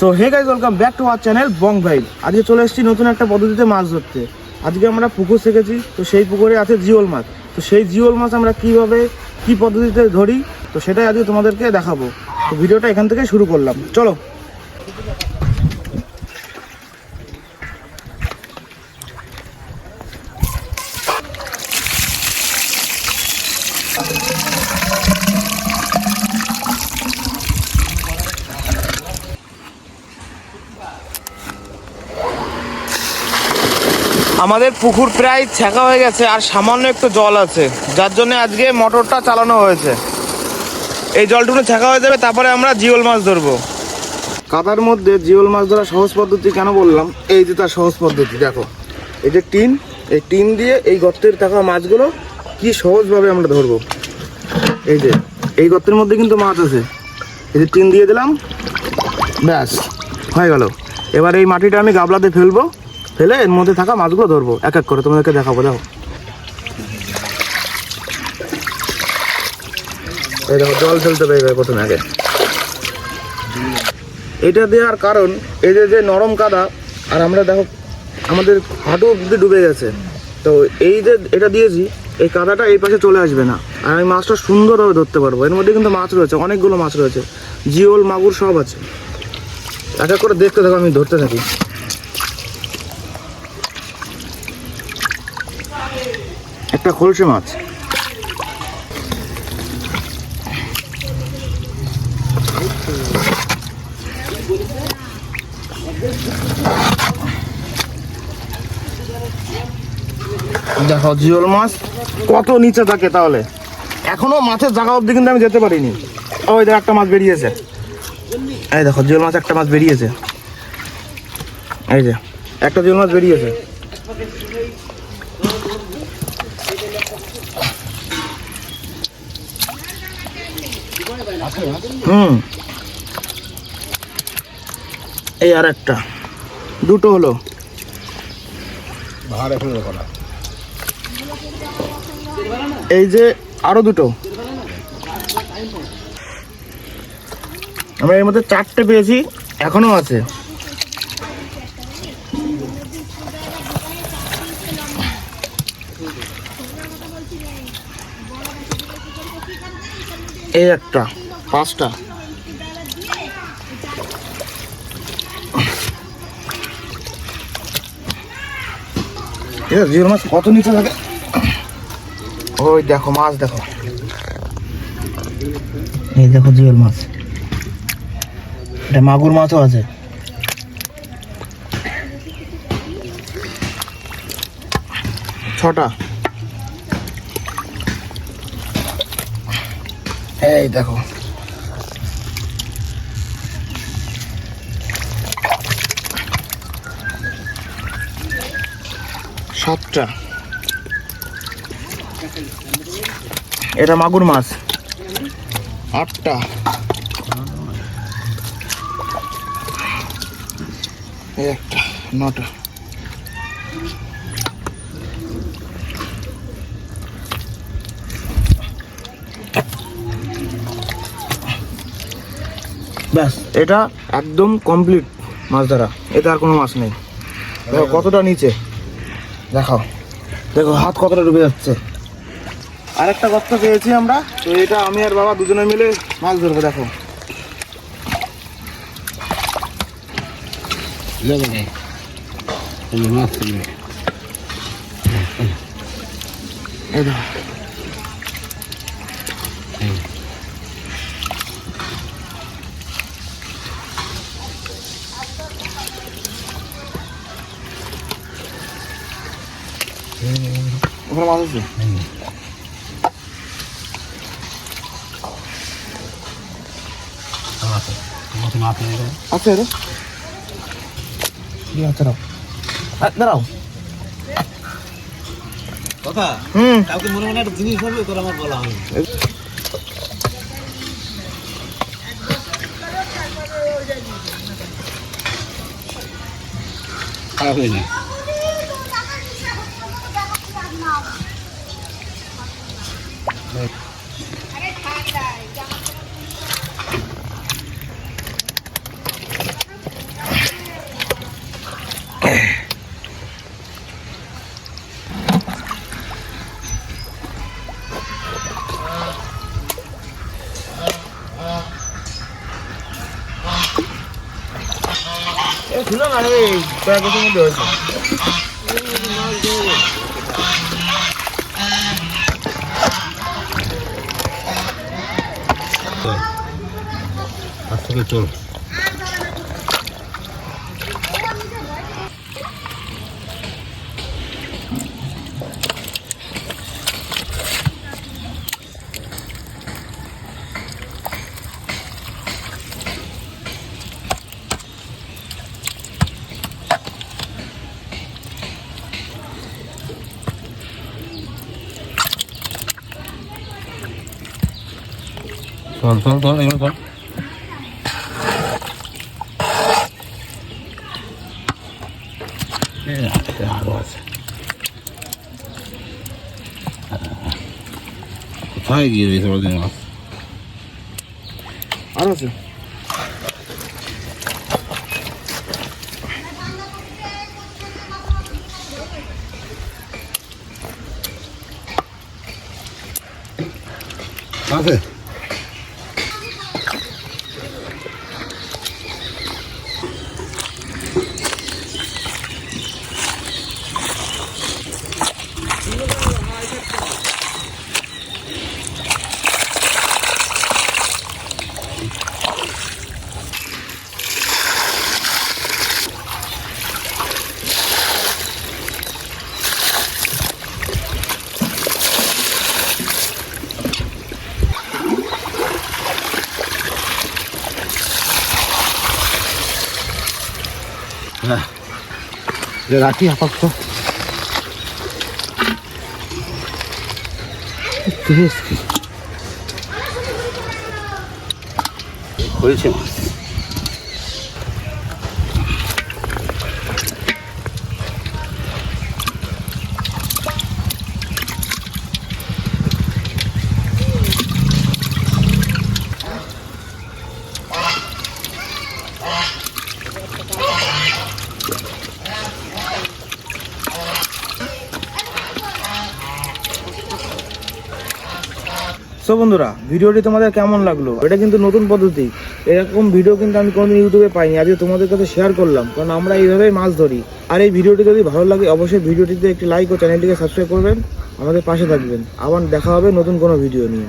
So hey guys welcome back to our channel Bong Bhai আজকে চলে এসেছি নতুন একটা পদ্ধতিতে মাছ ধরতে। আজকে আমরা পুকুর শিখেছি তো সেই পুকুরে আছে জিওল মাছ। তো সেই জিওল মাছ আমরা কীভাবে, কি পদ্ধতিতে ধরি, তো সেটাই আজকে তোমাদেরকে দেখাবো। তো ভিডিওটা এখান থেকে শুরু করলাম। চলো। আমাদের পুকুর প্রায় ছ্যাঁকা হয়ে গেছে আর সামান্য একটু জল আছে। যার জন্য আজকে মোটরটা চালানো হয়েছে। এই জলটুকু ছ্যাঁকা হয়ে যাবে, তারপরে আমরা জিওল মাছ ধরবো। কাদার মধ্যে জিওল মাছ ধরা সহজ পদ্ধতি কেন বললাম? এই যে তার সহজ পদ্ধতি, দেখো। এই যে টিন, এই টিন দিয়ে এই গর্তের থাকা মাছগুলো কি সহজভাবে আমরা ধরবো? এই যে, এই গর্তের মধ্যে কিন্তু মাছ আছে। এই যে টিন দিয়ে দিলাম, ব্যাস, হয়ে গেল। এবার এই মাটিটা আমি গাবলাতে ফেলব। ফেলে এর মধ্যে থাকা মাছগুলো ধরবো। এক এক করে তোমাদেরকে দেখাবো, দেখো। এই দেখো, জল ফেলতে এবার প্রথমে আগে। এটা দেওয়ার কারণ, এই যে যে নরম কাদা, আর আমরা দেখো, আমাদের হাঁটু অব্দি ডুবে গেছে। তো এই যে এটা দিয়েছি, এই কাদাটা এই পাশে চলে আসবে না। আর আমি মাছটা সুন্দরভাবে ধরতে পারব। এর মধ্যে কিন্তু মাছ রয়েছে, অনেকগুলো মাছ রয়েছে। জিওল, মাগুর সব আছে। এক এক করে দেখতে থাকো, আমি ধরতে থাকি। একটা খলসে মাছ। দেখো, জিওল মাছ কত নিচে থাকে তাহলে? এখনও মাছের জায়গা অবধি কিন্তু আমি যেতে পারিনি। ওই দেখো, একটা মাছ বেরিয়েছে। এই দেখো, জিওল মাছ একটা মাছ বেরিয়েছে। এই যে, একটা জিওল মাছ বেরিয়েছে। হুম। এই আর একটা। দুটো হলো। এই যে আরও দুটো। আমরা এর মধ্যে চারটে পেয়েছি এখনও আছে। এই একটা। পাঁচটা। জিওল মাছ কত নিচে থাকে? ওই দেখো মাছ দেখো। এই দেখো জিওল মাছ। এটা মাগুর মাছও আছে। ছটা। এই দেখো। সাতটা। এটা মাগুর মাছ। আটটা। এই একটা নটা। ব্যাস এটা একদম কমপ্লিট মাছ ধরা। এটা আর কোনো মাছ নেই। কতটা নিচে। দেখাও। দেখো, হাত কতটা ডুবে যাচ্ছে। আরেকটা গর্ত পেয়েছি আমরা, তো এটা আমি আর বাবা দুজনে মিলে মাছ ধরবো, দেখো। দেখো ওখানে মাছ আছে? আছে রে আ, দাঁড়াও। কথা? হুম। কালকে মনে মনে একটা জিনিস হবে তোর আমার বলা খারাপ এ ছিল না রে কয়েক বছর মধ্যে হয়েছে। চল। আজ থেকে চল চল চল চল এগুলো চল এ, আছে, আরও আছে কোথায় গিয়ে রয়েছে বলদিন মাছ আর আছে আছে হ্যাঁ রাখি আপাতত। হয়েছে? মাছ সো বন্ধুরা, ভিডিওটি তোমাদের কেমন লাগল? এটা কিন্তু নতুন পদ্ধতি। এরকম ভিডিও কিন্তু আমি কোনোদিন ইউটিউবে পাইনি, আজকে তোমাদের কাছে শেয়ার করলাম, কারণ আমরা এইভাবেই মাছ ধরি। আর এই ভিডিওটি যদি ভালো লাগে, অবশ্যই ভিডিওটিতে একটি লাইক ও চ্যানেলটিকে সাবস্ক্রাইব করবেন, আমাদের পাশে থাকবেন। আবার দেখা হবে নতুন কোনো ভিডিও নিয়ে।